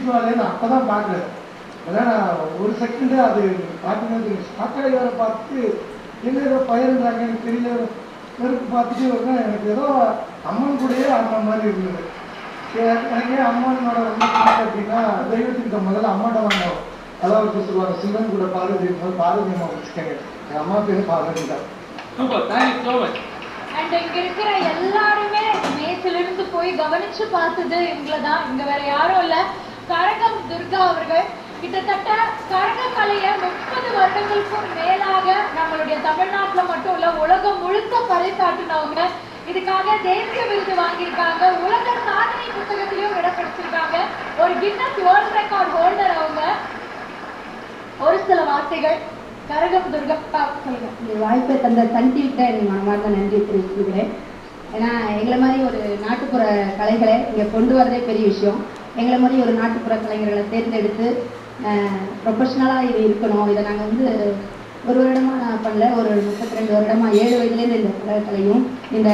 ஜீத்துவாலே நான் அப்பதான் பார்க்குறேன். அதான் நான் ஒரு செகண்டு அது பார்க்கும்போது சாக்கடை வேற பார்த்து என்ன ஏதோ பயிருன்றாங்க எனக்கு தெரியல. வெறுப்பு பார்த்துட்டு வரேன் எனக்கு ஏதோ அம்மன் கூடயே அம்மன் மாதிரி இருந்தது. எனக்கு அம்மனோட ரொம்ப பிடிக்கும் அப்படின்னா தெய்வத்துக்கிட்ட முதல்ல அம்மாட்ட வாங்க அதாவது சொல்லுவாங்க சிவன் கூட பார்வதி இருக்கும்போது பார்வதி அம்மா வச்சுக்கோங்க. என் அம்மா பேர் பார்வதி தான். Super thank you so much and இங்க இருக்கிற எல்லாருமே மேசில இருந்து போய் கவனிச்சு பார்த்தது தான் இங்க வேற யாரும் இல்ல. கரகம் துர்கா அவர்கள் கிட்டத்தட்ட கரக முப்பது வருடங்களுக்கும் மேலாக நம்மளுடைய தமிழ்நாட்டுல மட்டும் இல்ல உலகம் முழுக்க பறைசாட்டினவங்க இதுக்காக தேசிய விருது வாங்கியிருக்காங்க. உலக சாதனை புத்தகத்திலையும் இடம் பிடிச்சிருக்காங்க ஒரு கின்னஸ் வேர்ல்ட் ரெக்கார்ட் ஹோல்டர் அவங்க. ஒரு சில வார்த்தைகள். கரகம் துர்கா சொல்லுங்க. வாய்ப்பை தந்த சன் டிவிக்கு எனக்கு மனமார்ந்த நன்றி தெரிவிக்கிறேன் ஏன்னா எங்களை மாதிரி ஒரு நாட்டுப்புற கலைகளை இங்கே கொண்டு வரதே பெரிய விஷயம். எங்களை மாதிரி ஒரு நாட்டுப்புற கலைஞர்களை தேர்ந்தெடுத்து ப்ரொஃபஷ்னலாக இது இருக்கணும். இதை நாங்கள் வந்து ஒரு வருடமாக நான் பண்ணல ஒரு முப்பத்தி ரெண்டு வருடமாக ஏழு வயதுலேருந்து இந்த கலையும் இந்த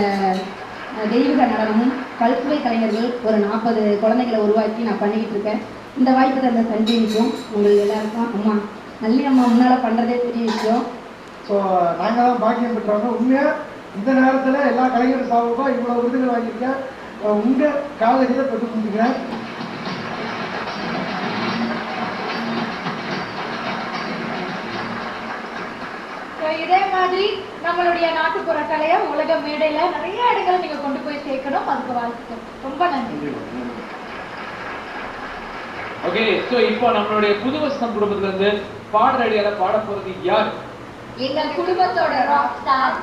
தெய்வீக நடனமும் கல்சுவை கலைஞர்கள் ஒரு நாற்பது குழந்தைகளை உருவாக்கி நான் பண்ணிக்கிட்டு இருக்கேன். இந்த வாய்ப்பு தந்த சஞ்சீவிக்கும் உங்களுக்கு எல்லாருக்கும் அம்மா நல்லி அம்மா. முன்னால் பண்ணுறதே பெரிய விஷயம். ஸோ நாங்கள் தான் பாக்கியம் பெற்றவங்க. உண்மையாக இந்த நேரத்தில் எல்லா கலைஞர் சார்பாக இவ்வளோ விருதுகள் வாங்கியிருக்கேன். உங்கள் உங்க காலேஜில் பெற்று கொடுத்துக்கிறேன் இதே மாதிரி நம்மளுடைய நாட்டுப்புற கலையை உலக மேடையில நிறைய இடங்களை நீங்க கொண்டு போய் சேர்க்கணும். அதுக்கு வாழ்த்துக்கள். ரொம்ப நன்றி. ஓகே ஸோ இப்போ நம்மளுடைய புது வசனம் குடும்பத்துல இருந்து பாட ரெடியால பாட போறது யார்? எங்கள் குடும்பத்தோட ராக் ஸ்டார்